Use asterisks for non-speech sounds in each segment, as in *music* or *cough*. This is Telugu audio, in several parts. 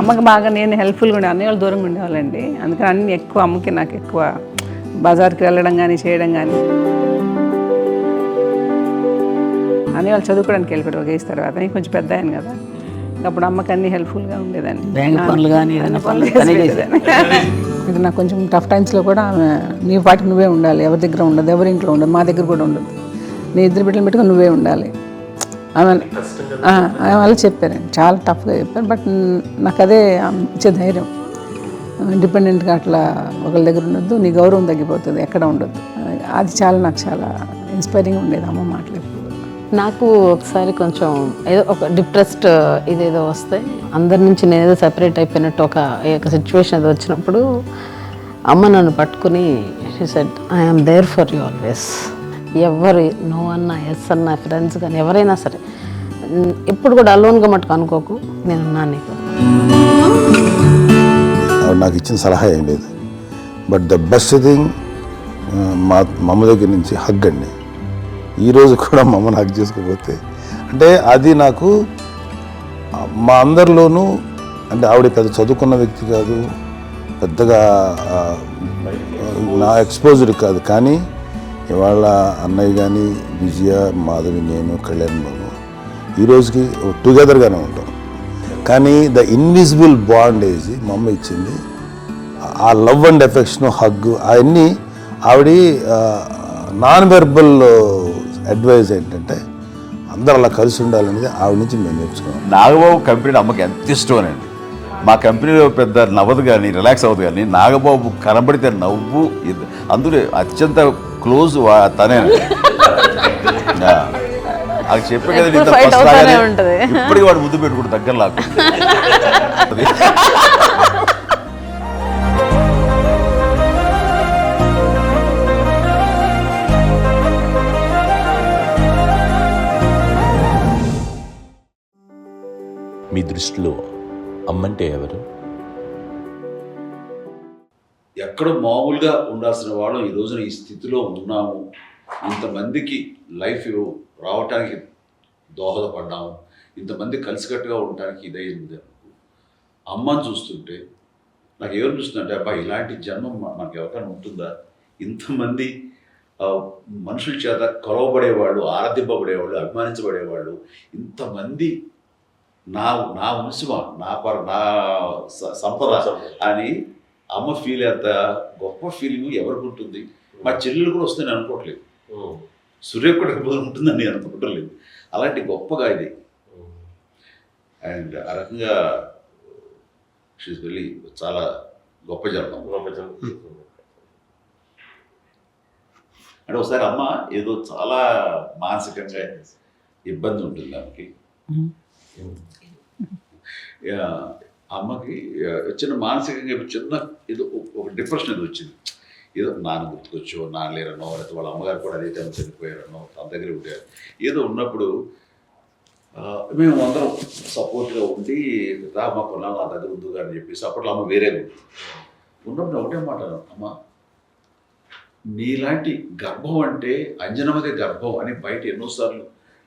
అమ్మకి బాగా నేను హెల్ప్ఫుల్గా ఉండే అన్నయ్య వాళ్ళు దూరంగా ఉండేవాళ్ళండి. అందుకని అన్ని ఎక్కువ అమ్మకి నాకు ఎక్కువ బజార్కి వెళ్ళడం కానీ చేయడం కానీ అన్నయ్య వాళ్ళు చదువుకోవడానికి వెళ్ళిపోయారు ఒక ఏజ్ తర్వాత. నేను కొంచెం పెద్ద అయ్యాను కదా. అప్పుడు అమ్మకి అన్ని హెల్ప్ఫుల్గా ఉండేదాన్ని బ్యాంక్ పనులు కానీ ఏదైనా పనులు. ఇది నాకు కొంచెం టఫ్ టైమ్స్లో కూడా ఆమె నీ పాటికి నువ్వే ఉండాలి. ఎవరి దగ్గర ఉండదు ఎవరి ఇంట్లో ఉండదు మా దగ్గర కూడా ఉండదు. నీ ఇద్దరు బిడ్డలు పెట్టుకుని నువ్వే ఉండాలి. ఆమె వాళ్ళు చెప్పారండి చాలా టఫ్గా చెప్పారు. బట్ నాకు అదే ఇచ్చే ధైర్యం. ఇండిపెండెంట్గా అట్లా ఒకరి దగ్గర ఉండొద్దు నీ గౌరవం తగ్గిపోతుంది ఎక్కడ ఉండొద్దు. అది చాలా నాకు చాలా ఇన్స్పైరింగ్ ఉండేది అమ్మ మాటలు. నాకు ఒకసారి కొంచెం ఏదో ఒక డిప్రెస్డ్ ఇదేదో వస్తే అందరి నుంచి నేను ఏదో సెపరేట్ అయిపోయినట్టు ఒక ఒక సిచ్యువేషన్ ఏదో వచ్చినప్పుడు అమ్మ నన్ను పట్టుకుని she said I'm there for you always ఎవరు నో అన్న ఎస్ అన్న ఫ్రెండ్స్ కానీ ఎవరైనా సరే ఎప్పుడు కూడా అలోన్గా మటుకు అనుకోకు నేను నీకు. నాకు ఇచ్చిన సలహా ఏం లేదు. బట్ ద బెస్ట్ థింగ్ మా మమ్మ దగ్గర నుంచి హగ్ అండి. ఈరోజు కూడా మా అమ్మని హగ్ చేసుకోకపోతే. అంటే అది నాకు మా అందరిలోనూ అంటే ఆవిడ పెద్ద చదువుకున్న వ్యక్తి కాదు పెద్దగా నా ఎక్స్పోజర్ కాదు. కానీ ఇవాళ అన్నయ్య కానీ విజయ మాధవి నేను కళ్యాణ్ బాబు ఈ రోజుకి టుగెదర్గానే ఉంటాం. కానీ ద ఇన్విజిబుల్ బాండేజ్ మా అమ్మ ఇచ్చింది ఆ లవ్ అండ్ ఎఫెక్షన్ హగ్ అవన్నీ ఆవిడ నాన్ వెర్బల్ అడ్వైజ్ ఏంటంటే అందరు అలా కలిసి ఉండాలనేది ఆవిడ నుంచి మేము నేర్చుకున్నాం. నాగబాబు కంపెనీ అమ్మకి ఎంత ఇష్టం అండి. మా కంపెనీలో పెద్ద నవ్వదు కానీ రిలాక్స్ అవ్వదు కానీ నాగబాబు కనబడితే నవ్వు అందులో అత్యంత క్లోజ్ తనే. *laughs* అది చెప్పే కదా ఉంటది. ఇప్పటికి వాడు ముద్దు పెట్టుకుంటు దగ్గర లాక్కు మీ దృష్టిలో అమ్మంటే ఎవరు? ఎక్కడో మామూలుగా ఉండాల్సిన వాళ్ళం ఈ రోజున ఈ స్థితిలో ఉన్నాము. ఇంతమందికి లైఫ్ రావటానికి దోహదపడ్డాము. ఇంతమంది కలిసికట్టుగా ఉండటానికి ఇదైంది అమ్మని చూస్తుంటే నాకు ఏమనిపిస్తుందంటే అబ్బా ఇలాంటి జన్మం మనకి ఎవరికైనా ఉంటుందా? ఇంతమంది మనుషుల చేత కొలవబడేవాళ్ళు ఆరాధింపబడేవాళ్ళు అభిమానించబడేవాళ్ళు ఇంతమంది నా నా వంశమా నా పర నా సంపద. అని అమ్మ ఫీల్ అంత గొప్ప ఫీలింగ్ ఎవరికి ఉంటుంది? మా చెల్లెలు కూడా వస్తుందని అనుకోవట్లేదు. సూర్య కూడా ఉంటుందని నేను అనుకోవటం లేదు. అలాంటి గొప్పగా ఇది. అండ్ ఆ రకంగా షీస్ వెళ్ళి చాలా గొప్ప జన్మం అంటే ఒకసారి అమ్మ ఏదో చాలా మానసికంగా ఇబ్బంది ఉంటుంది ఆమెకి. యా, అమ్మకి చిన్న మానసికంగా చిన్న ఏదో ఒక- ఒక డిప్రెషన్ ఏదో వచ్చింది. ఏదో నాన్న గుర్తుకొచ్చో నాన్న లేరనో లేకపోతే వాళ్ళ అమ్మగారు కూడా అదే టైం చనిపోయారనో తన దగ్గర ఉంటారు. ఏదో ఉన్నప్పుడు మేము అందరం సపోర్ట్గా ఉండి రా మా కొన్నాళ్ళు నా దగ్గర ఉందిగా అని చెప్పేసి అప్పట్లో అమ్మ వేరే ఉంది ఉన్నప్పుడు ఒకటే మాట అమ్మ నీలాంటి గర్భం అంటే అంజనమదే గర్భం అని బయట ఎన్నోసార్లు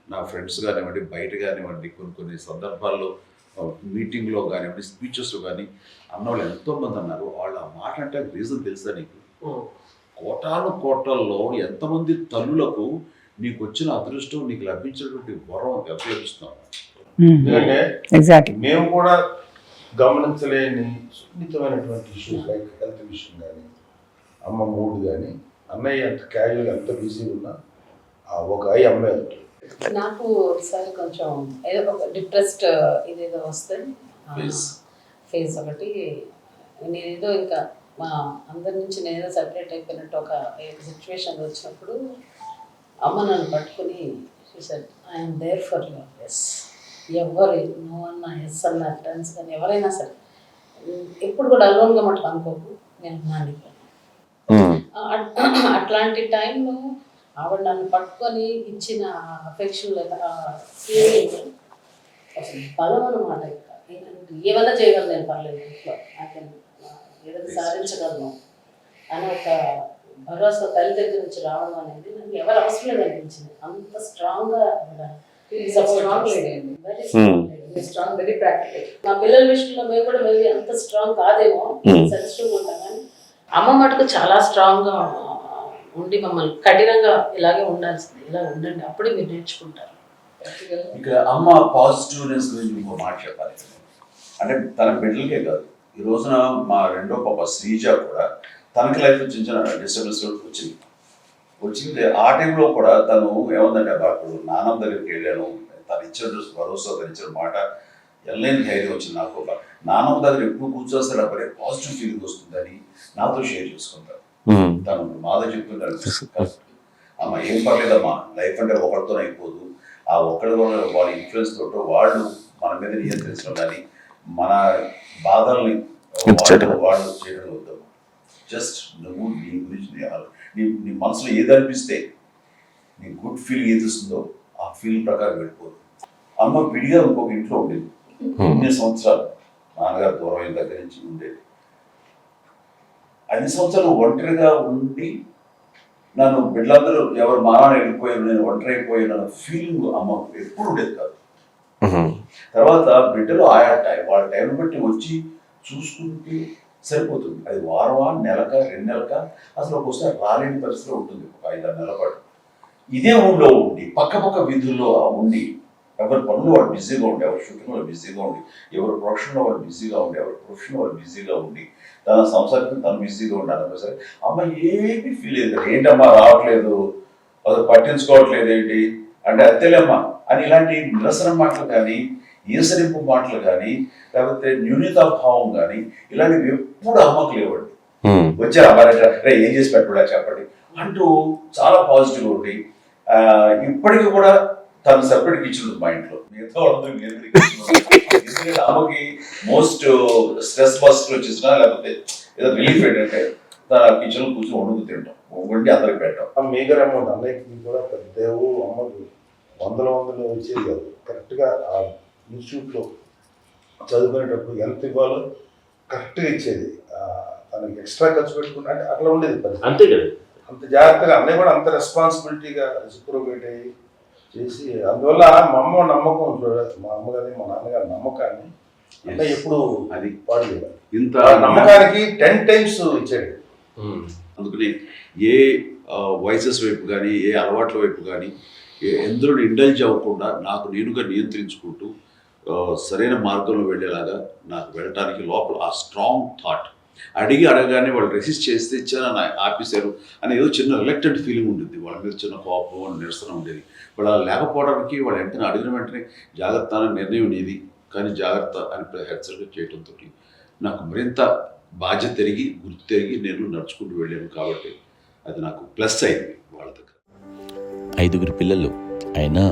నా ఫ్రెండ్స్ కానివ్వండి బయట కానివ్వండి కొన్ని కొన్ని సందర్భాల్లో మీటింగ్లో కానివ్వండి స్పీచెస్లో కానీ అన్నవాళ్ళు ఎంతోమంది అన్నారు. వాళ్ళ ఆ మాట అంటే రీజన్ తెలుసా నీకు? కోటాను కోటల్లో ఎంతమంది తల్లులకు నీకు వచ్చిన అదృష్టం నీకు లభించినటువంటి వరం ఎందుకంటే ఎగ్జాక్ట్లీ మేము కూడా గమనించలేని సున్నితమైనటువంటి ఇష్యూస్ లైక్ హెల్త్ విషయం కానీ అమ్మ మూడు కానీ అన్నయ్య ఎంత క్యాజువల్ ఎంత బిజీ ఉన్నా ఆ ఒక ఐ అమ్మాయి ఉంటుంది నాకు ఒకసారి కొంచెం ఏదో ఒక డిప్రెస్డ్ ఇదేదో వస్తే Phase. ఫేజ్ ఒకటి. నేనేదో ఇంకా మా అందరి నుంచి నేనేదో సెపరేట్ అయిపోయినట్టు ఒక సిచ్యువేషన్ వచ్చినప్పుడు అమ్మ నన్ను పట్టుకుని said I'm there for your yes ఎవరు నో అన్న ఎస్ అన్న ఫ్రెండ్స్ కానీ ఎవరైనా సరే. ఎప్పుడు కూడా అలోన్గా మటుకు అనుకోకు. నేను నీకు. ఆ- అట్లాంటి టైంలో ఆవిడ నన్ను పట్టుకొని ఇచ్చిన అఫెక్షన్ లేదా బలం అనమాట ఇంకా. ఏంటంటే ఏమైనా చేయగలను నేను పర్లేదు ఇంట్లో? ఏదైనా సాధించగలను అని ఒక భరోసా తల్లి దగ్గర నుంచి రావడం అనేది నాకు ఎవరు అవసరం లేదు అనిపించింది. అంత స్ట్రాంగ్గా ఆవిడ strong lady very strong strong very practical మా పిల్లల విషయంలో మేము కూడా మేబీ అంత స్ట్రాంగ్ కాదేమో. సెన్సిటివ్ ఉంటాం కానీ అమ్మ మటుకు చాలా స్ట్రాంగ్గా ఉండి మమ్మల్ని కఠినంగా ఇలాగే ఉండాల్సింది ఇలా ఉండండి. అప్పుడే మీరు నేర్చుకుంటారు. ఇక అమ్మ పాజిటివ్నెస్ గురించి ఇంకో మాట చెప్పాలి. అంటే తన బిడ్డలకే కాదు. ఈ రోజున మా రెండో పాప శ్రీజ కూడా తనకి లైఫ్ చిన్న చిన్న డిస్టర్బెన్స్ వచ్చింది. వచ్చింది. ఆ టైంలో కూడా తను ఏమందంటే అప్పుడు నానమ్మ దగ్గరికి వెళ్ళాను. తను ఇచ్చిన భరోసా తను ఇచ్చిన మాట ఎల్లని ధైర్యం వచ్చింది నాకు. ఒక దగ్గర ఎప్పుడు కూర్చోస్తే అప్పుడే పాజిటివ్ ఫీలింగ్ వస్తుందని నాతో షేర్ చేసుకుంటారు. తను చెప్తుంటారు "కరెక్ట్. అమ్మ ఏం పర్లేదమ్మా. లైఫ్ అంటే ఒకరితో అయిపోదు. ఆ ఒక్కడి వల్ల వాళ్ళ ఇన్ఫ్లుయెన్స్ తోటో వాళ్ళు మన మీద నియంత్రించడం. కానీ మన బాధల్ని వాళ్ళు చేయడం వద్దు. జస్ట్ నువ్వు నీ గురించి నీ నీ మనసులో ఏది అనిపిస్తే నీ గుడ్ ఫీలింగ్ ఏది వస్తుందో ఆ ఫీలింగ్ ప్రకారం వెళ్ళిపోదు. అమ్మ విడిగా ఇంకొక ఇంట్లో ఉండేది. ఎన్ని సంవత్సరాలు నాన్నగారు దూరం అయిన దగ్గర నుంచి ఉండేది. అన్ని సంవత్సరాలు ఒంటరిగా ఉండి నన్ను బిడ్డలందరూ ఎవరు మానాన్ని వెళ్ళిపోయారు నేను ఒంటరి అయిపోయాను అన్న ఫీలింగ్ అమ్మ ఎప్పుడు ఉండేది కాదు. తర్వాత బిడ్డలు ఆయా టైం వాళ్ళ టైం బట్టి వచ్చి చూసుకుంటే సరిపోతుంది. అది వారమా నెలక రెండు నెలక? అసలు ఒక్కోసారి రాలేని పరిస్థితిలో ఉంటుంది ఒక ఐదారు నెలల పాటు. ఇదే ఊళ్ళో ఉండి పక్క పక్క వీధుల్లో ఉండి ఎవరి పనులు వాళ్ళు బిజీగా ఉండి ఎవరి షూటింగ్ వాళ్ళు బిజీగా ఉండి ఎవరి ప్రొఫెషన్లో వాళ్ళు బిజీగా ఉండి ఎవరి ప్రొఫెషన్ వాళ్ళు బిజీగా ఉండి తన సంసారం తను బిజీగా ఉండాలి సరే అమ్మ ఏమీ ఫీల్ లేదు ఏంటమ్మా రావట్లేదు? అది పట్టించుకోవట్లేదు ఏంటి? అంటే అంతేలేమ్మా అని ఇలాంటి నిరసన మాటలు కానీ ఈసరింపు మాటలు కానీ లేకపోతే న్యూనతాభావం కానీ ఇలాంటివి ఎప్పుడు అమ్మకు లేవండి. వచ్చారు అమ్మాయి ఏం చేసి పెట్టుకోడా చెప్పండి. అంటూ చాలా పాజిటివ్ ఉండి ఇప్పటికీ కూడా తను సెపరేట్ కిచెన్ ఉంది మా ఇంట్లో. మిగతా వాళ్ళందరూ. ఎందుకంటే అమ్మకి మోస్ట్ స్ట్రెస్ బస్ట్ వచ్చేసినా లేకపోతే ఏదో రిలీఫ్ ఏంటంటే తన కిచెన్ కూర్చొని వండుకు తింటాం. వండి అందరికి పెట్టాం. ఆ మేజర్ అమౌంట్ అన్నయ్యకి కూడా పెద్దవు అమ్మకు వందల వందలు వచ్చేది కాదు. కరెక్ట్గా ఆ ఇన్స్టిట్యూట్లో చదువుకునేటప్పుడు ఎంత ఇవ్వాలో కరెక్ట్గా ఇచ్చేది. ఆ, తనకి ఎక్స్ట్రా ఖర్చు పెట్టుకుంటే అంటే అట్లా ఉండేది అంతే కదా. అంత జాగ్రత్తగా అన్నయ్య కూడా అంత రెస్పాన్సిబిలిటీగా రెసిప్రోకేట్ అయ్యి చేసి అందువల్ల మా అమ్మ నమ్మకం మా అమ్మగారి మా నాన్నగారి నమ్మకాన్ని అన్నయ్య ఎప్పుడు అది పాడు ఇంత నమ్మకానికి టెన్ టైమ్స్ ఇచ్చాడు. అందుకని ఏ వయసెస్ వైపు కానీ ఏ అలవాట్ల వైపు కానీ ఎందులో ఇండల్జ్ అవ్వకుండా నాకు నేనుగా నియంత్రించుకుంటూ సరైన మార్గంలో వెళ్ళేలాగా నాకు వెళ్ళటానికి లోపల ఆ స్ట్రాంగ్ థాట్ అడిగి అడగగానే వాళ్ళు రెసిస్ట్ చేస్తే ఇచ్చాను అని ఆపేశారు అని ఏదో చిన్న రిలక్టెంట్ ఫీలింగ్ ఉంటుంది వాళ్ళ మీద చిన్న కోపం నిరసన ఉండేది. వాళ్ళు అలా లేకపోవడానికి వాళ్ళు వెంటనే అడిగిన వెంటనే జాగ్రత్త అనే నిర్ణయం ఉండేది కానీ జాగ్రత్త అని హెచ్చరిక చేయడంతో నాకు మరింత బాధ్యత తిరిగి గుర్తు తిరిగి నేను నడుచుకుంటూ వెళ్ళాను కాబట్టి అది నాకు ప్లస్ అయింది వాళ్ళ దగ్గర. ఐదుగురు పిల్లలు అయినా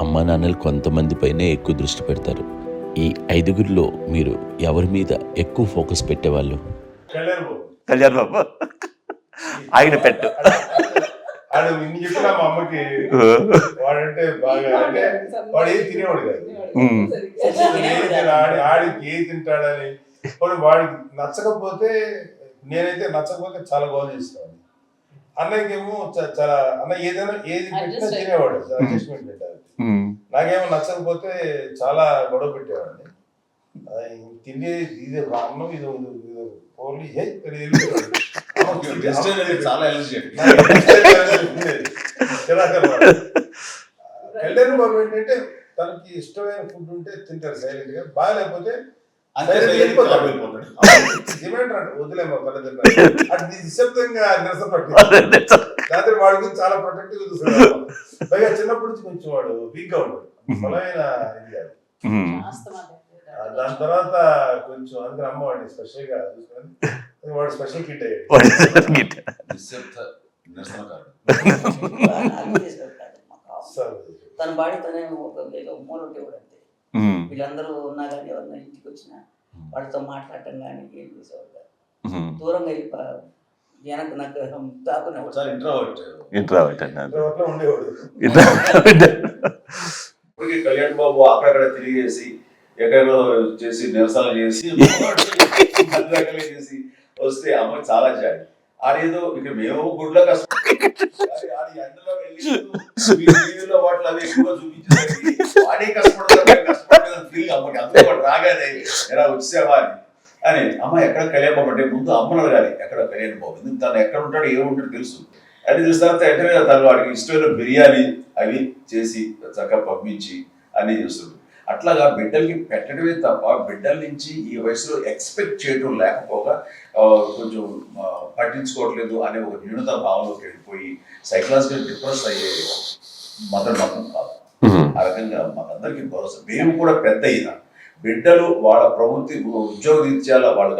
అమ్మా నాన్నలు కొంతమంది పైనే ఎక్కువ దృష్టి పెడతారు. ఈ ఐదుగురిలో మీరు ఎవరి మీద ఎక్కువ ఫోకస్ పెట్టేవాళ్ళు? కళ్యాణ్ బాబు. కళ్యాణ్ బాబు? ఆయన పెట్టు. అమ్మకి వాడంటే బాగా అంటే వాడు ఏది తినేవాడు కాదు. ఆడి ఆడికి ఏది తింటాడని. వాడు వాడికి నచ్చకపోతే నేనైతే నచ్చకపోతే చాలా గోల్ చేస్తాను అన్నయ్యకేమో చ- చాలా అన్న ఏదైనా ఏది పెట్టినా. తినేవాడు. అడ్జస్ట్మెంట్ పెట్టాలి. నాకేమో నచ్చకపోతే చాలా గొడవ పెట్టేవాడిని. అది తిండి ఇది అన్నం ఇది ఇది- ఓన్లీ చాలా ఎలర్జీ కళ్యాణ్ బాబు ఏంటంటే తనకి ఇష్టమైన ఫుడ్ ఉంటే తింటారు సైలెంట్గా. బాగాలేకపోతే వాడి గురించి చాలా ప్రొటెక్టివ్ చూస్తున్నాడు పైగా చిన్నప్పటి నుంచి కొంచెం వాడు వీక్గా ఉంటాడు బలమైన ఇది కాదు. ఆ, దాని తర్వాత కొంచెం అందుకని అమ్మ వాడిని స్పెషల్గా చూసుకొని వాడు స్పెషల్ కిట్. అయ్యాడు. తన బాడీ తనే ఒక మూల ఉండేవాడు అంతే. వీళ్ళందరూ ఉన్నా కానీ ఎవరైనా ఇంటికి వచ్చినా వాళ్ళతో మాట్లాడటం కానీ ఏం చేసేవాడు కాదు. దూరంగా వెళ్ళి వెనక నాకు ఇంట్రావర్ట్ ఇంట్రావర్ట్ అన్నారు కళ్యాణ్ బాబు అక్కడక్కడ తిరిగేసి ఎక్కడో చేసి నిరసన చేసి వస్తే అమ్మ చాలా జాలి. ఆడేదో ఇక మేము గుడ్లో కష్టం. *laughs* ఆడి ఎండలో వెళ్ళి వీధిలో వాటిలో అవి ఎక్కువగా చూపించేసరికి వాడే కష్టపడతాడు ఫీల్ రాగానే ఎలా వచ్చేవా అని. అని అమ్మ ఎక్కడ కళ్యాణ్ బాబు అంటే ముందు అమ్మను అడగాలి ఎక్కడ కళ్యాణ్ బాబు? ఎందుకు తను ఎక్కడ ఉంటాడు ఏముంటాడు తెలుసు. అది తెలిసిన తర్వాత వెంటనే తను వాడికి ఇష్టమైన బిర్యానీ అవి చేసి చక్కగా పంపించి అన్నీ చేస్తుంది అట్లాగా బిడ్డలకి పెట్టడమే తప్ప బిడ్డల నుంచి ఈ వయసులో ఎక్స్పెక్ట్ చేయడం లేకపోగా కొంచెం పట్టించుకోవట్లేదు అనే ఒక న్యూనత భావంలోకి వెళ్ళిపోయి సైకలాజికల్ డిప్రెస్ అయ్యే మదర్ మాత్రం కాదు. ఆ రకంగా మనందరికీ భరోసా. మేము కూడా పెద్ద అయినా బిడ్డలు వాళ్ళ ప్రవృత్తి ఉద్యోగ రీత్యాల వాళ్ళ.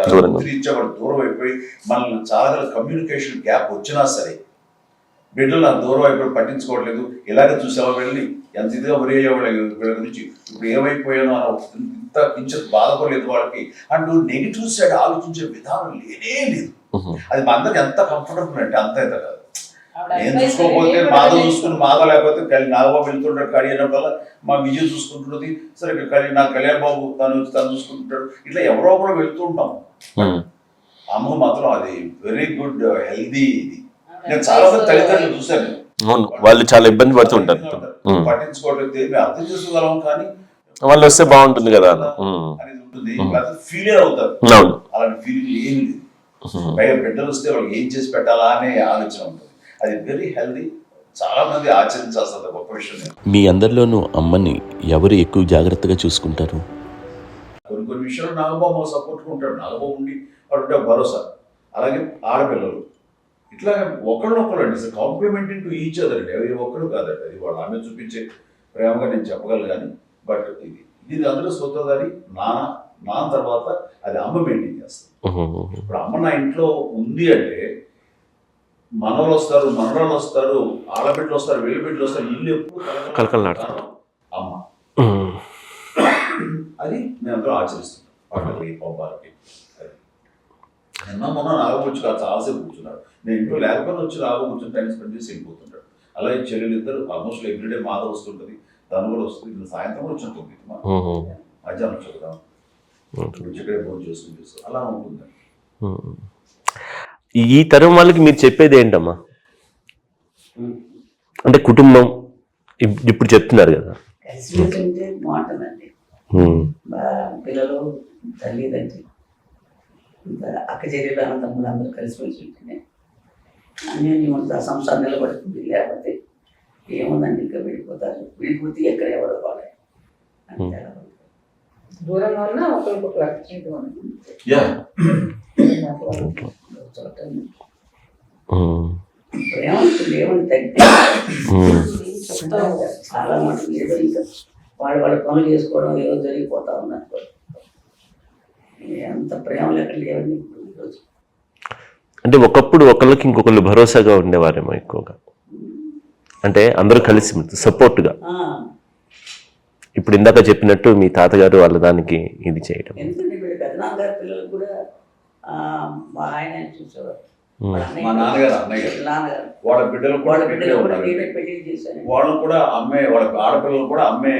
రీత్యా వాళ్ళు దూరం అయిపోయి మనల్ని చాలా కమ్యూనికేషన్ గ్యాప్ వచ్చినా సరే బిడ్డలు నాకు దూరం అయిపోయి పట్టించుకోవట్లేదు. ఇలాగే చూసావా వెళ్ళి ఎంత ఇదిగా ఒరే వాళ్ళ వీళ్ళ గురించి ఇప్పుడు ఏమైపోయానో అని ఒక ఇంత కించెం బాధపడలేదు వాళ్ళకి. అంటూ నెగిటివ్ సైడ్ ఆలోచించే విధానం లేనే లేదు. అది మా అందరికి ఎంత కంఫర్టబుల్ అంటే అంత ఇంత కాదు. నేను చూసుకోకపోతే మాధవ్ కూడా చూసుకుని మాధవ్ లేకపోతే కళ్యాణ్ నాగబాబు వెళ్తుంటాడు కళ్యాణ్ అయినప్పుడల్లా మా విజయ్ చూసుకుంటున్నది సరే కళ్యాణ్ నా కళ్యాణ్ బాబు తను తను చూసుకుంటుంటాడు. ఇట్లా ఎవరో ఒకరు వెళ్తూ ఉంటాం. అమ్మ మాత్రం అది వెరీ గుడ్ హెల్దీ ఇది. నేను చాలా మంది తల్లిదండ్రులు చూశాను. వాళ్ళు చాలా ఇబ్బంది పడుతూ ఉంటారు. ఉమ్. పట్టించుకోవట్లేదు. మేము అర్థం చేసుకోగలం కానీ వాళ్ళు వస్తే బాగుంటుంది కదా. ఉమ్. అనేది ఉంటుంది. ఫీలియర్ అవుతారు. అవును. అలాంటి ఫీలింగ్ ఏమి లేదు. పైగా బిడ్డలు వస్తే వాళ్ళకి ఏం చేసి పెట్టాలా అనే ఆలోచన ఉంటుంది. అది వెరీ హెల్దీ చాలా మంది ఆచరించాల్సిన గొప్ప విషయం మీ అందరిలోనూ అమ్మని ఎవరు ఎక్కువ జాగ్రత్తగా చూసుకుంటారు? కొన్ని కొన్ని విషయాలు నాగబాబు సపోర్ట్ ఉంటాడు. నాగబాబు ఉండి వాడు భరోసా. అలాగే ఆడపిల్లలు. ఇట్లా ఒకళ్ళొకళ్ళు అండి కాంప్లిమెంటింగ్ టు ఈచ్ అదర్ అండి. ఎవరి ఒక్కడు కాదండి. అది వాళ్ళు ఆమె చూపించే ప్రేమగా నేను చెప్పగలను కానీ బట్ ఇది ఇది అందరూ సొంతదారి నాన్న నాన్న తర్వాత అది అమ్మ మెయింటైన్ చేస్తుంది. ఇప్పుడు అమ్మ నా ఇంట్లో ఉంది అంటే మనవలు వస్తారు మనవరాలు వస్తారు ఆడబిడ్డలు వస్తారు వెళ్ళి బిడ్డలు వస్తారు ఇల్లు ఎప్పుడు కలకలలాడుతుంది. కారణం అమ్మ అది మేము అందరూ ఆచరిస్తున్నాం. పండుగలకి పబ్బాలకి. నిన్న మొన్న నాగ కాదు చాలాసేపు కూర్చున్నాడు నేను ఇంట్లో లేకపోతే వచ్చి నాగ కూర్చొని టైం స్పెండ్ చేసి వెళ్ళిపోతుంటాడు. అలాగే చెల్లెలు ఇద్దరు ఆల్మోస్ట్ ఎవ్రీడే మాధ వస్తుంటుంది తను కూడా వస్తుంది సాయంత్రం కూడా వచ్చుంటుంది మధ్యాహ్నం వచ్చి ఇక్కడే భోజనం చేసుకుని అలా ఉంటుంది. ఈ తరం వాళ్ళకి మీరు చెప్పేది ఏంటమ్మా? అంటే కుటుంబం ఇప్- ఇప్పుడు చెప్తున్నారు కదా. బాగుంటుందండి పిల్లలు తల్లిదండ్రి ఇంకా అక్క చెల్లెలు అన్నదమ్ములు అందరూ కలిసిమెలిసి ఉంటేనే అన్నీ ఉంటుంది. ఆ సంసారం నిలబడుతుంది. లేకపోతే ఏముందండి? ఇంకా విడిపోతారు. విడిపోతే ఎక్కడ ఎవరు వాళ్ళే. దూరంగా ఉన్నా ఒకరికొకరు ప్రేమ. చాలా మటుకు ఏదో ఇంకా వాళ్ళు వాళ్ళ పనులు చేసుకోవడం ఏదో జరిగిపోతా ఉన్నారు ఎంత ప్రేమ లెక్క లేవండి ఈరోజు అంటే ఒకప్పుడు ఒకళ్ళకి ఇంకొకళ్ళు భరోసాగా ఉండేవారేమో ఎక్కువగా. అంటే అందరూ కలిసి సపోర్ట్గా. ఇప్పుడు ఇందాక చెప్పినట్టు మీ తాతగారు వాళ్ళ దానికి ఇది చేయడం ఎందుకంటే వీళ్ళ కూడా ఆయన చూసేవారు మా నాన్నగారు అన్నయ్య గారు. నాన్నగారు వాళ్ళ బిడ్డలు కూడా వాళ్ళ ఇక్కడే బిడ్డలు కూడా ఉన్నారు. నేనే పెళ్ళి చేశాను వాళ్ళు కూడా అమ్మే వాళ్ళ ఆడపిల్లలు కూడా అమ్మే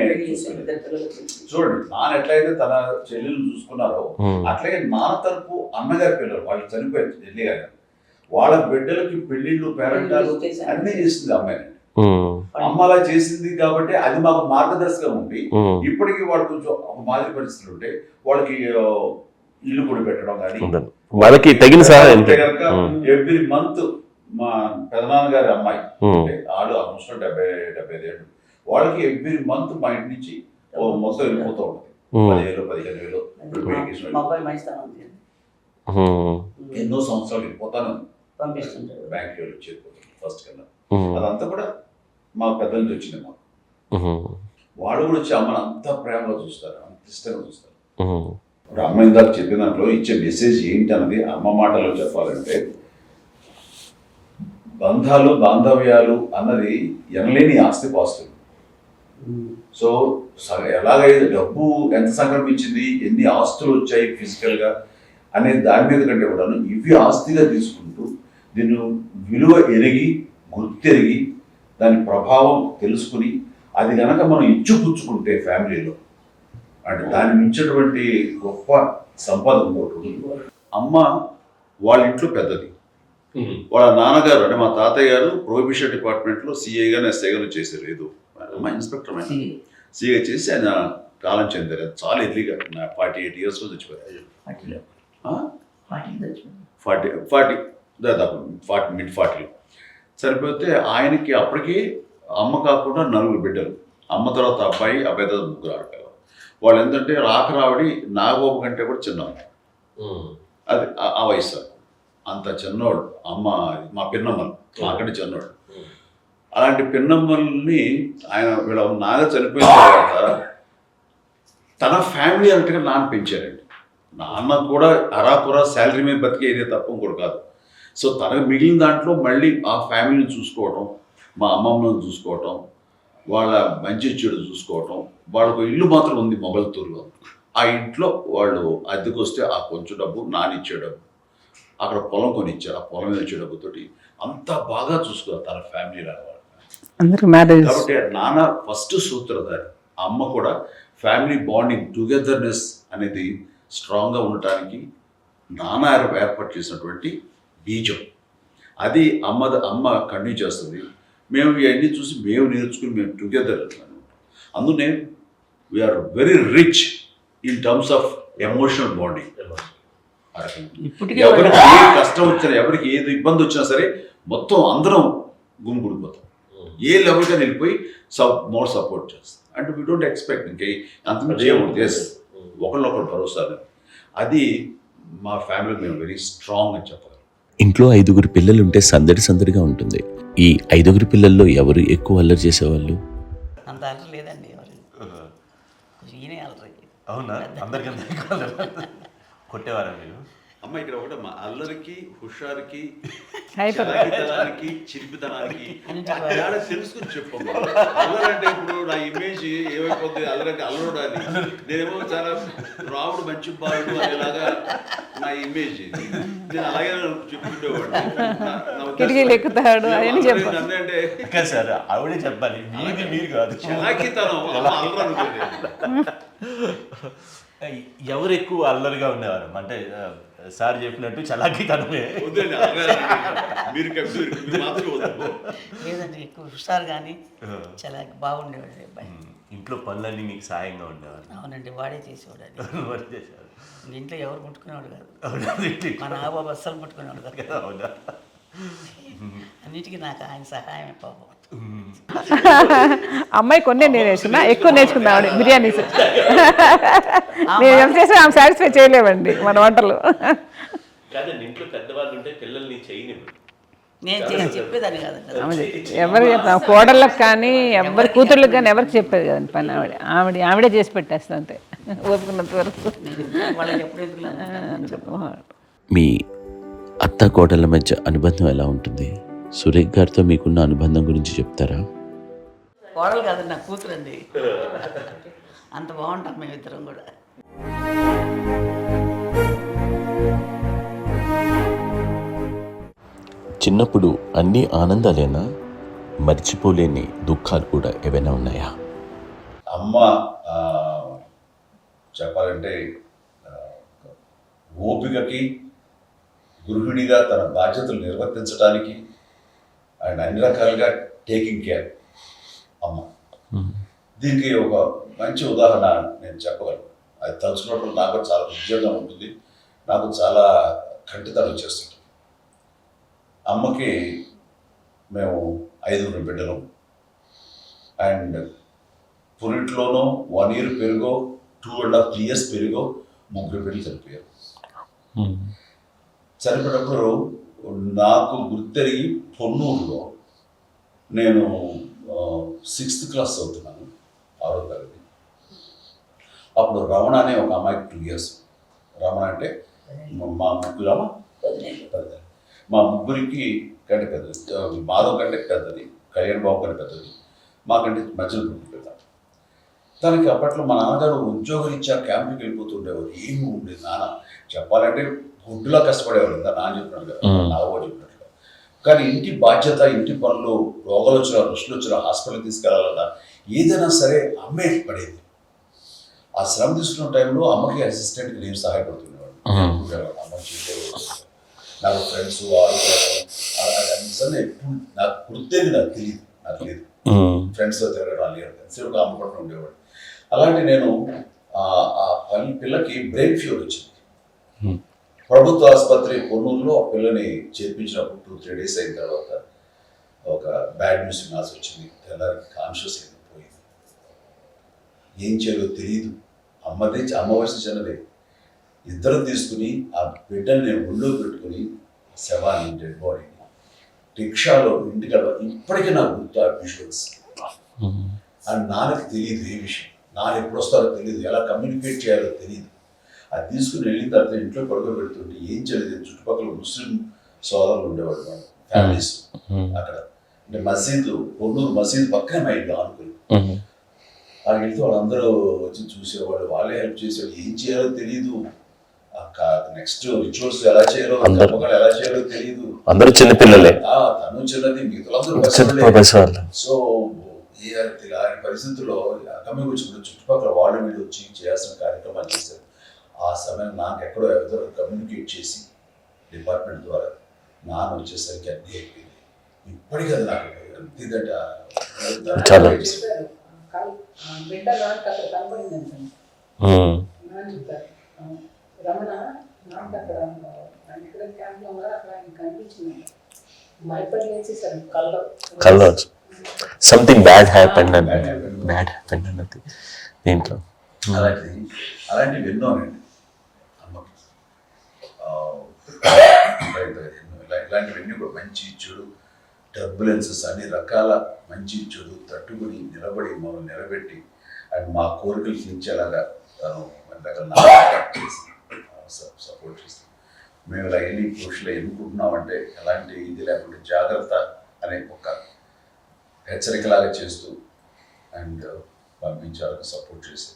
చూడండి నాన్న ఎట్లయితే తన చెల్లెలు చూసుకున్నారో. అట్లాగే నాన్న తరపు అన్నగారి పిల్లలు వాళ్ళు చనిపోయారు చెల్లి గారు వాళ్ళ బిడ్డలకి పెళ్ళిళ్ళు పేరంటాలు అన్నీ చేసింది అమ్మాయి ఉమ్. అమ్మ అలా చేసింది కాబట్టి అది మాకు మార్గదర్శకం ఉంది. ఇప్పటికీ వాళ్ళు కొంచెం ఒక మాదిరి పరిస్థితులు ఉంటే వాళ్ళకి ఇల్లు కూడా పెట్టడం కానీ. వాళ్ళకి తగిన సహాయం. ఎవ్రీ మంత్ మా పెదనాన్న గారి అమ్మాయి ఆడు ఆల్మోస్ట్ డెబ్బై డెబ్బై ఐదు ఏళ్ళు. వాళ్ళకి ఎవ్రీ మంత్ మా ఇంటి నుంచి మొత్తం వెళ్ళిపోతూ ఉంటుంది. పదివేలు పదిహేను వేలు. ఎన్నో సంవత్సరాలు వెళ్ళిపోతాను. బ్యాంక్ ఫస్ట్ కన్నా. అదంతా కూడా మా పెద్దల నుంచి వచ్చింది మాకు. వాళ్ళు కూడా వచ్చి అమ్మని అంత ప్రేమగా చూస్తారు అంత ఇష్టంగా చూస్తారు. ఉమ్. ఇప్పుడు చెప్పిన దాంట్లో ఇచ్చే మెసేజ్ ఏంటి అన్నది అమ్మ మాటలో చెప్పాలంటే బంధాలు బాంధవ్యాలు అన్నది ఎనలేని ఆస్తి పాస్తులు సో స- ఎలాగైతే డబ్బు ఎంత సంక్రమించింది ఎన్ని ఆస్తులు వచ్చాయి ఫిజికల్గా అనే దాని మీద కంటే కూడాను ఇవి ఆస్తిగా తీసుకుంటూ దీన్ని విలువ ఎరిగి గుర్తెరిగి దాని ప్రభావం తెలుసుకుని అది కనుక మనం ఇచ్చిపుచ్చుకుంటే ఫ్యామిలీలో అంటే దాని మించినటువంటి గొప్ప సంపద ఇంకోటి ఉండదు. అమ్మ వాళ్ళ ఇంట్లో పెద్దది. వాళ్ళ నాన్నగారు అంటే మా తాతయ్య గారు ప్రొహిబిషన్ డిపార్ట్మెంట్లో సిఐ గారు ఎస్ఐ గారు చేశారు. ఏదో అమ్మ ఇన్స్పెక్టర్ సిఐ చేసి ఆయన కాలం చెందారు. చాలా ఎర్లీగా ఫార్టీ ఎయిట్ చచ్చిపోయారు ఆ? వాటిలో తెచ్చుకుంటాం ఫార్టీ ఫార్టీ దాదాపు ఫార్టీ మిడ్ ఫార్టీ. సరిపోతే ఆయనకి అప్పటికి అమ్మ కాకుండా నలుగురు బిడ్డలు. అమ్మ తర్వాత అబ్బాయి అబ్బాయి తర్వాత ముగ్గురు ఆడపిల్లలు. వాళ్ళు ఏంటంటే రాక రావడి నాగబాబు కంటే కూడా చిన్నవాడు. అది ఆ- వయసు. అంత చిన్నోడు. అమ్మ మా పిన్నమ్మలు. మాకంటే చిన్నోడు. అలాంటి పిన్నమ్మల్ని ఆయన వీళ్ళ నాగ చనిపోయిన తర్వాత తన ఫ్యామిలీ అంతగా నాన్న పెంచారండి నాన్న కూడా అరాపురా శాలరీ మీద బతికేదే తప్ప ఇంకోటి కాదు. సో తనకు మిగిలిన దాంట్లో మళ్ళీ ఆ ఫ్యామిలీని చూసుకోవటం మా అమ్మమ్మను చూసుకోవటం వాళ్ళ మంచి చెడు చూసుకోవటం వాళ్ళకు ఇల్లు మాత్రం ఉంది మొగల్తూరులో. ఆ ఇంట్లో వాళ్ళు అద్దెకు వస్తే ఆ కొంచెం డబ్బు నానిచ్చే డబ్బు. అక్కడ పొలం కొనిచ్చారు ఆ పొలం మీద వచ్చే డబ్బుతోటి అంతా బాగా చూసుకోవాలి తన ఫ్యామిలీ మ్యారేజ్ కాబట్టి నాన్న ఫస్ట్ సూత్రధారి. అమ్మ కూడా ఫ్యామిలీ బాండింగ్ టుగెదర్నెస్ అనేది స్ట్రాంగ్గా ఉండటానికి నాన్న ఏర్- ఏర్పాటు చేసినటువంటి బీజం. అది అమ్మ అమ్మ కంటిన్యూ చేస్తుంది. మేము ఇవన్నీ చూసి మేము నేర్చుకుని మేము together అందునే we are very rich in terms of emotional bonding ఎవరికి ఏ కష్టం వచ్చినా ఎవరికి ఏది ఇబ్బంది వచ్చినా సరే మొత్తం అందరం గుమిగుడిపోతాం. ఏ లెవెల్గా వెళ్ళిపోయి సబ్ మోర్ సపోర్ట్ చేస్తాం. అంటే వీ డోంట్ ఎక్స్పెక్ట్ ఇంకే అంతమంది చేయకూడదు ఎస్ ఒకళ్ళొకరు భరోసా. అది మా ఫ్యామిలీ మేము వెరీ స్ట్రాంగ్ అని చెప్పగలం. ఇంట్లో ఐదుగురు పిల్లలు ఉంటే సందడి సందడిగా ఉంటుంది. ఈ ఐదుగురు పిల్లల్లో ఎవరు ఎక్కువ అల్లరి చేసేవాళ్ళు? అంత అల్లరి లేదండి ఎవరు. ఈయనే అల్లరి. అవునా? అందరికీ కొట్టేవారా మీరు? అమ్మ ఇక్కడ ఒకటే మా అల్లరికి హుషారుకి చిలిపితనానికి ఆ తేడా తెలుసుకుని చెప్పమ్మా అల్లరి అంటే ఇప్పుడు నా ఇమేజ్ ఏమైపోతుంది అల్లరి అంటే అల్లరుడు అని. నేనేమో చాలా రాముడు మంచి బాలుడు అనేలాగా నా ఇమేజ్ నేను అలాగే చెప్పుకుంటేవాడిని. నా- నా ఉద్దేశం- కిటికీలు ఎక్కుతాడు, నేను అవన్నీ అల్లరి చెప్పు. నన్ను అంటే ఇంకా సార్ ఆవిడే చెప్పాలి. మీది మీరు కాదు. చలాకితనం అల్లరి ఎవరు ఎక్కువ అల్లరిగా ఉండేవారు? అంటే సార్ చెప్పినట్టు చలాకీ తనమే లేదండి ఎక్కువ హుషారు కానీ చాలా బాగుండేవాడు అబ్బాయి. ఇంట్లో పనులన్నీ మీకు సాయంగా ఉండేవారు అవునండి వాడే *laughs* చేసేవాడు. చేశారు ఇంట్లో ఎవరు ముట్టుకునేవాడు కాదు. అవునా? *laughs* మా నాగబాబు అస్సలు ముట్టుకునేవాడు కాదు. అవునా? అన్నిటికీ నాకు ఆయన సహాయమే పాపం. *laughs* అమ్మాయి కొన్ని నేర్చుకున్నా ఎక్కువ నేర్చుకుందాం ఆవిడ బిర్యానీస్. నేను ఎంత చేసినా ఆమె సాటిస్ఫై చేయలేమండి మన వంటలు. కాదండి ఇంట్లో పెద్దవాళ్ళు ఉంటే పిల్లల్ని నేను ఎవరు చెప్తాం కోడళ్ళకి కానీ ఎవరి కూతుర్లకు కానీ ఎవరికి చెప్పేది కదండి పని ఆవిడ. ఆవిడ ఆవిడే చేసి పెట్టేస్తుంది అంతే ఓపుకున్నంత వరకు. మీ అత్త కోడళ్ళ మధ్య అనుబంధం ఎలా ఉంటుంది? సురేఖ్ గారితో మీకున్న అనుబంధం గురించి చెప్తారా? కోడలు కాదండి నా కూతురు అండి అంత బాగుంటాం మేమిద్దరం కూడా. చిన్నప్పుడు అన్ని ఆనందాలేనా? మర్చిపోలేని దుఃఖాలు కూడా ఏవైనా ఉన్నాయా? అమ్మ చెప్పాలంటే ఓపికకి గృహిణిగా తన బాధ్యతలు నిర్వర్తించడానికి అండ్ అన్ని రకాలుగా టేకింగ్ కేర్ అమ్మ. దీనికి ఒక మంచి ఉదాహరణ నేను చెప్పగలను. అది తలుచుకున్నప్పుడు నాకు చాలా ఉద్యోగం ఉంటుంది. నాకు చాలా కంటితనం చేస్తుంది. అమ్మకి మేము ఐదుగురు బిడ్డలు. అండ్ పురిట్లోనూ one year పెరుగో two and half three years పెరుగో ముగ్గురు బిడ్డలు చనిపోయారు. చనిపోయినప్పుడు నాకు గుర్తెరిగి పొన్నూరులో నేను సిక్స్త్ క్లాస్ చదువుతున్నాను ఆరో తరగతి. అప్పుడు రమణ అనే ఒక అమ్మాయికి టూ ఇయర్స్ రమణ అంటే మా- ముగ్గురమ్మ పెద్దది. మా ముగ్గురికి కంటే పెద్దది. మాధవ్ కంటే పెద్దది. కళ్యాణ్ బాబు కంటే పెద్దది. మాకంటే మధ్యలో పెద్ద పిల్ల దానికి అప్పట్లో మా నాన్నగారు ఉద్యోగం ఇచ్చారు క్యాంపుకి వెళ్ళిపోతుండేవారు. ఏమి ఉండేది నాన్న? చెప్పాలంటే గుడ్డులా కష్టపడేవారు ఇంత నాన్న చెప్పినట్టు కదా మ్మ్. నాగో చెప్పినట్టుగా కానీ ఇంటి బాధ్యత ఇంటి పనులు రోగాలు వచ్చినా రుషులు వచ్చినా హాస్పిటల్కి తీసుకెళ్ళాలన్నా ఏదైనా సరే అమ్మే పడేది. ఆ శ్రమ తీసుకున్న టైంలో అమ్మకి అసిస్టెంట్కి నేను. అమ్మ చేసేవాడు నాకు ఫ్రెండ్స్ నిజంగా ఎప్పుడు నాకు గుర్తేది నాకు తెలియదు నాకు లేదు. ఫ్రెండ్స్తో తిరగడం లేదు సేపు అమ్మకుండా ఉండేవాడు అలాంటి నేను ఆ ఆ పల్లి పిల్లకి బ్రెయిన్ ఫ్యూర్ వచ్చింది. ప్రభుత్వ ఆసుపత్రి కొన్నూరులో ఆ పిల్లని చేర్పించినప్పుడు టూ త్రీ డేస్ అయిన తర్వాత ఒక బ్యాడ్ న్యూస్ వినాల్సి వచ్చింది. తెల్లారి కాన్షియస్ అయిపోయింది. ఏం చేయాలో తెలియదు అమ్మదే అమ్మ వయసు చిన్నదే. ఇద్దరు తీసుకుని ఆ బిడ్డని నేను ఒళ్ళో పెట్టుకుని శవాన్ని డెడ్ బాడీని రిక్షాలో ఇంటికాడ ఇప్పటికీ నాకు గుర్తు ఆ విజువల్స్ అండ్ నాన్నకి తెలియదు ఏ విషయం. నాన్న ఎప్పుడు వస్తారో తెలియదు ఎలా కమ్యూనికేట్ చేయాలో తెలియదు అది తీసుకుని వెళ్ళిన తర్వాత ఇంట్లో పడుకోబెడుతుంటే ఏం చేయలేదు చుట్టుపక్కల ముస్లిం సోదరులు ఉండేవాళ్ళు వాళ్ళు ఫ్యామిలీస్. అక్కడ అంటే మసీదు కొన్నూరు మసీదు పక్కనే మా ఇల్లు ఆనుకుని. అక్కడికి వెళ్తే వాళ్ళందరూ వచ్చి చూసేవాళ్ళు వాళ్ళే హెల్ప్ చేసేవాళ్ళు. ఏం చేయాలో తెలియదు నెక్స్ట్ రిచువల్స్ ఎలా చేయాలో కర్మకాండలు ఎలా చేయాలో తెలియదు అందరూ చిన్నపిల్లలే ఆ, తను చిన్నది మిగతా సో ఈ పరిస్థితుల్లో అక్కమే వచ్చినప్పుడు చుట్టుపక్కల వాళ్ళు వీళ్ళు వచ్చి చేయాల్సిన కార్యక్రమాలు చేశారు. ఆ సమయం నాకు ఎక్కడో ఎవరో కమ్యూనికేట్ చేసి డిపార్ట్మెంట్ ద్వారా నాన్న వచ్చేసరికి అన్నీ అయిపోయింది ఇప్పటికీ అది నాకు ఆ- చాలా. రమణ నాకు అక్కడ ఇక్కడ క్యాంప్లో అక్కడ ఆయన కనిపించింది. భయపడి లేచేసారు సంథింగ్ బ్యాడ్ హ్యాపెండ్ అని బ్యాడ్ హ్యాపెండ్ అన్నది దీంట్లో. అలాంటివి ఎన్నోనండి ఇలాంటివన్నీ కూడా మంచి చెడు టర్బులెన్సెస్ అన్ని రకాల మంచి చెడు తట్టుకుని నిలబడి మమ్మల్ని నిలబెట్టి అండ్ మా కోరికలు తీర్చేలాగా తను సపోర్ట్ చేస్తాం మేము ఇలా ఎన్ని పురుషులు ఎన్నుకుంటున్నామంటే ఎలాంటి ఇది లేకుండా జాగ్రత్త అనే ఒక హెచ్చరికలాగా చేస్తూ అండ్ పంపించాలని సపోర్ట్ చేసి.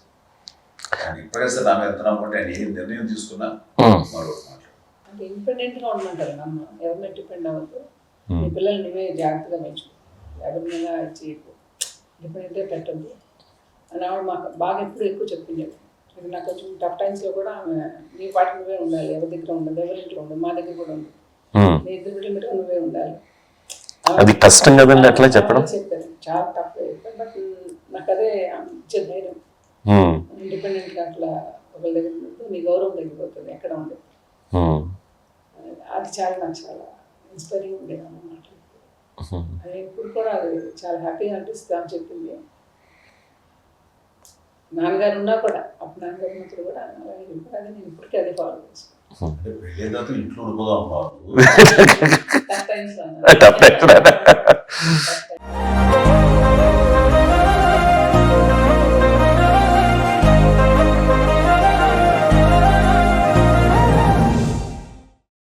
అండ్ ఇప్పుడే సార్ నా మీద ఎంత నమ్మకం నేను ఏ నిర్ణయం తీసుకున్నా. మరో మాట అంటే ఇండిపెండెంట్గా ఉండమంటారు అమ్మ. ఎవరిని డిపెండ్ అవ్వద్దు. నీ పిల్లల్ని నువ్వే జాగ్రత్తగా పెంచుకో. ఎవరి మీద చేయకు? డిపెండెంటే పెట్టద్దు. అని ఆవిడ మాకు బాగా ఎప్పుడు ఎక్కువ చెప్పింది. ఇది నాకు కొంచెం టఫ్ టైమ్స్లో కూడా ఆమె నీ పాటి నువ్వే ఉండాలి. ఎవరి దగ్గర ఉండదు ఎవరి ఇంట్లో ఉండదు మా దగ్గర కూడా ఉమ్. నీ ఇద్దరు బిడ్డలు పెట్టుకుని నువ్వే ఉండాలి. అది కష్టం కదండి అట్లా చెప్పడం. చెప్పారు. చాలా టఫ్ బట్ నాకు అదే ఇచ్చే ధైర్యం. ఇండిపెండెంట్గా అట్లా ఒకరి దగ్గర నీ గౌరవం తగ్గిపోతుంది ఎక్కడ ఉండదు. అది చాలా నాకు చాలా ఇన్స్పైరింగ్ ఉండేది అన్నమాట. అది ఇప్పుడు కూడా అది చాలా హ్యాపీగా అనిపిస్తుంది అని చెప్పింది. నాన్నగారు ఉన్నా కూడా అప్పుడు నాన్నగారు ఉన్నప్పుడు కూడా అలాగే అదే నేను ఇప్పటికీ అదే ఫాలో బాబు. *laughs* Tough times *laughs*